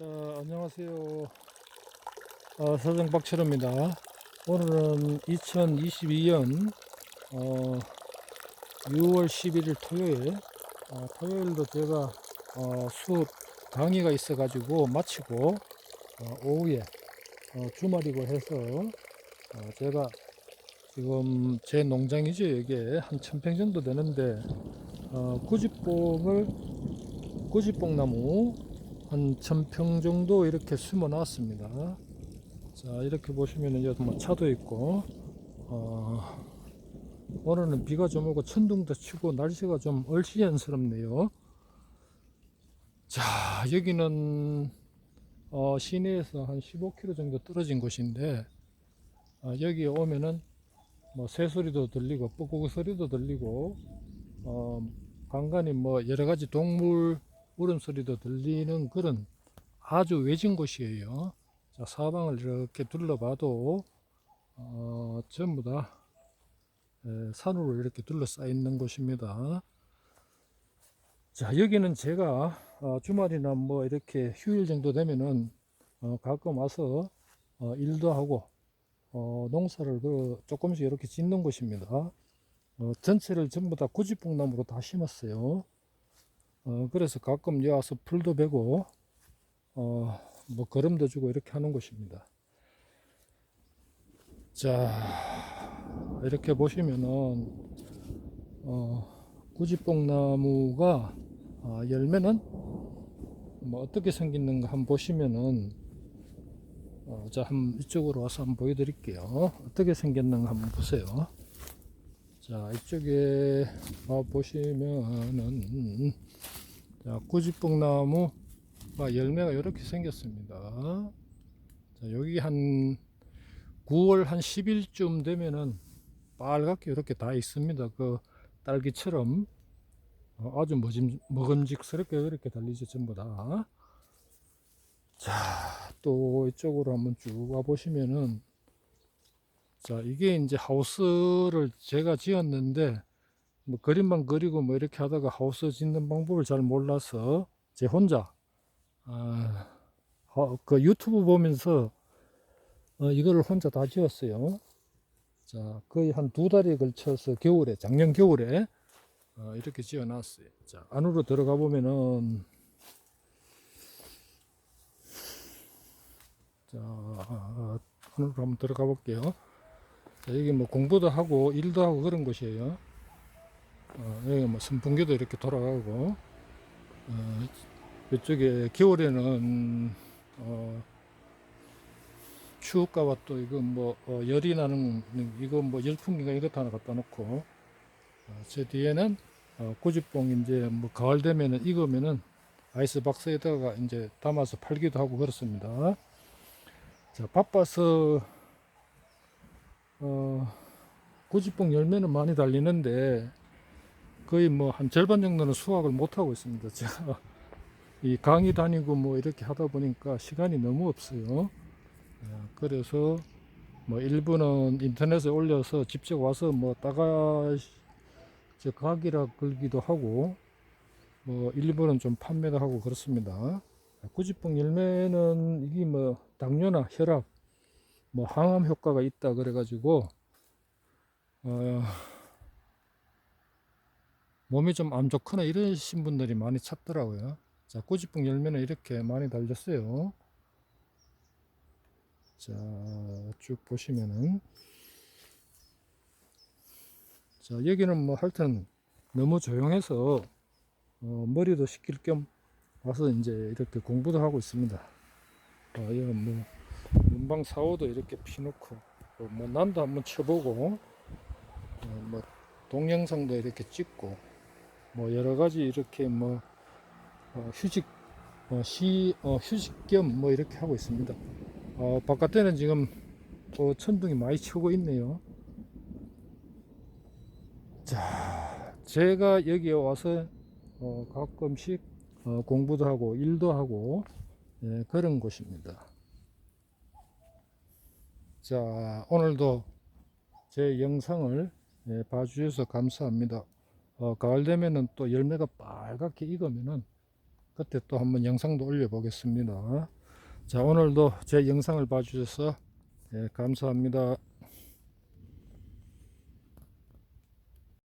자, 안녕하세요. 어, 사장 박철호입니다. 오늘은 2022년 어, 6월 11일 토요일. 어, 토요일도 제가 어, 수업 강의가 있어가지고 마치고 어, 오후에 어, 주말이고 해서 어, 제가 지금 제 농장이죠. 이게 한 천평 정도 되는데 어, 구지뽕을 구지뽕 나무 한 천평 정도 이렇게 심어 놨습니다. 자, 이렇게 보시면은 여기 뭐 차도 있고, 어, 오늘은 비가 좀 오고 천둥도 치고 날씨가 좀 얼씨연스럽네요. 자, 여기는 어, 시내에서 한 15km 정도 떨어진 곳인데, 어, 여기 오면은 뭐 새소리도 들리고, 뻐꾸기 소리도 들리고, 어, 간간히 뭐 여러 가지 동물 울음소리도 들리는 그런 아주 외진 곳이에요. 자, 사방을 이렇게 둘러봐도 어, 전부 다 에, 산으로 이렇게 둘러싸여 있는 곳입니다. 자, 여기는 제가 어, 주말이나 뭐 이렇게 휴일 정도 되면은 어, 가끔 와서 어, 일도 하고 어, 농사를 그 조금씩 이렇게 짓는 곳입니다. 어, 전체를 전부 다 구지뽕나무로 다 심었어요. 어, 그래서 가끔 여기 와서 풀도 베고, 어, 뭐 거름도 주고 이렇게 하는 곳입니다. 자, 이렇게 보시면은, 어, 구지뽕나무가, 아, 열매는 뭐 어떻게 생겼는가 한번 보시면은, 어, 자, 한번 이쪽으로 와서 한번 보여드릴게요. 어떻게 생겼는가 한번 보세요. 자, 이쪽에 와 보시면은, 자, 꾸지뽕나무가 열매가 이렇게 생겼습니다. 자, 여기 한 9월 한 10일쯤 되면은 빨갛게 이렇게 다 있습니다. 그 딸기처럼 어, 아주 먹음, 먹음직스럽게 이렇게 달리죠, 전부 다. 자, 또 이쪽으로 한번 쭉 와 보시면은 자, 이게 이제 하우스를 제가 지었는데, 뭐 그림만 그리고 뭐 이렇게 하다가 하우스 짓는 방법을 잘 몰라서 제 혼자, 아, 어, 그 유튜브 보면서 어, 이거를 혼자 다 지었어요. 자, 거의 한 두 달에 걸쳐서 겨울에, 작년 겨울에 어, 이렇게 지어 놨어요. 자, 안으로 들어가 보면은, 자, 안으로 한번 들어가 볼게요. 자, 여기 뭐 공부도 하고 일도 하고 그런 곳이에요. 어, 여기 뭐 선풍기도 이렇게 돌아가고, 어, 이쪽에 겨울에는 어, 추울까봐 또 이거 뭐 어, 열이 나는 이거 뭐 열풍기가 이것도 하나 갖다 놓고, 어, 저 뒤에는 어, 고집봉 이제 뭐 가을 되면은 익으면은 아이스박스에다가 이제 담아서 팔기도 하고 그렇습니다. 자 바빠서 어, 고지뽕 열매는 많이 달리는데 거의 뭐 한 절반 정도는 수확을 못 하고 있습니다. 제가 이 강의 다니고 뭐 이렇게 하다 보니까 시간이 너무 없어요. 어, 그래서 뭐 일부는 인터넷에 올려서 직접 와서 뭐 따가 저 가기라 걸기도 하고 뭐 일부는 좀 판매도 하고 그렇습니다. 구지뽕 열매는 이게 뭐 당뇨나 혈압 뭐 항암 효과가 있다 그래가지고 어, 몸이 좀 안 좋거나 이러신 분들이 많이 찾더라고요. 자, 꾸지뽕 열매는 이렇게 많이 달렸어요. 자, 쭉 보시면은 자, 여기는 뭐 하여튼 너무 조용해서 어, 머리도 식힐 겸 와서 이제 이렇게 공부도 하고 있습니다. 어, 이건 뭐 문방 사오도 이렇게 피놓고 어, 뭐 난도 한번 쳐보고 어, 뭐 동영상도 이렇게 찍고 뭐 여러 가지 이렇게 뭐 어, 휴직 어, 시 어, 휴식 겸뭐 이렇게 하고 있습니다. 어, 바깥에는 지금 또 천둥이 많이 치고 있네요. 자, 제가 여기에 와서 어, 가끔씩 어, 공부도 하고 일도 하고 예, 그런 곳입니다. 자, 오늘도 제 영상을 예, 봐주셔서 감사합니다. 어, 가을 되면은 또 열매가 빨갛게 익으면은 그때 또 한번 영상도 올려보겠습니다. 자, 오늘도 제 영상을 봐주셔서 예, 감사합니다.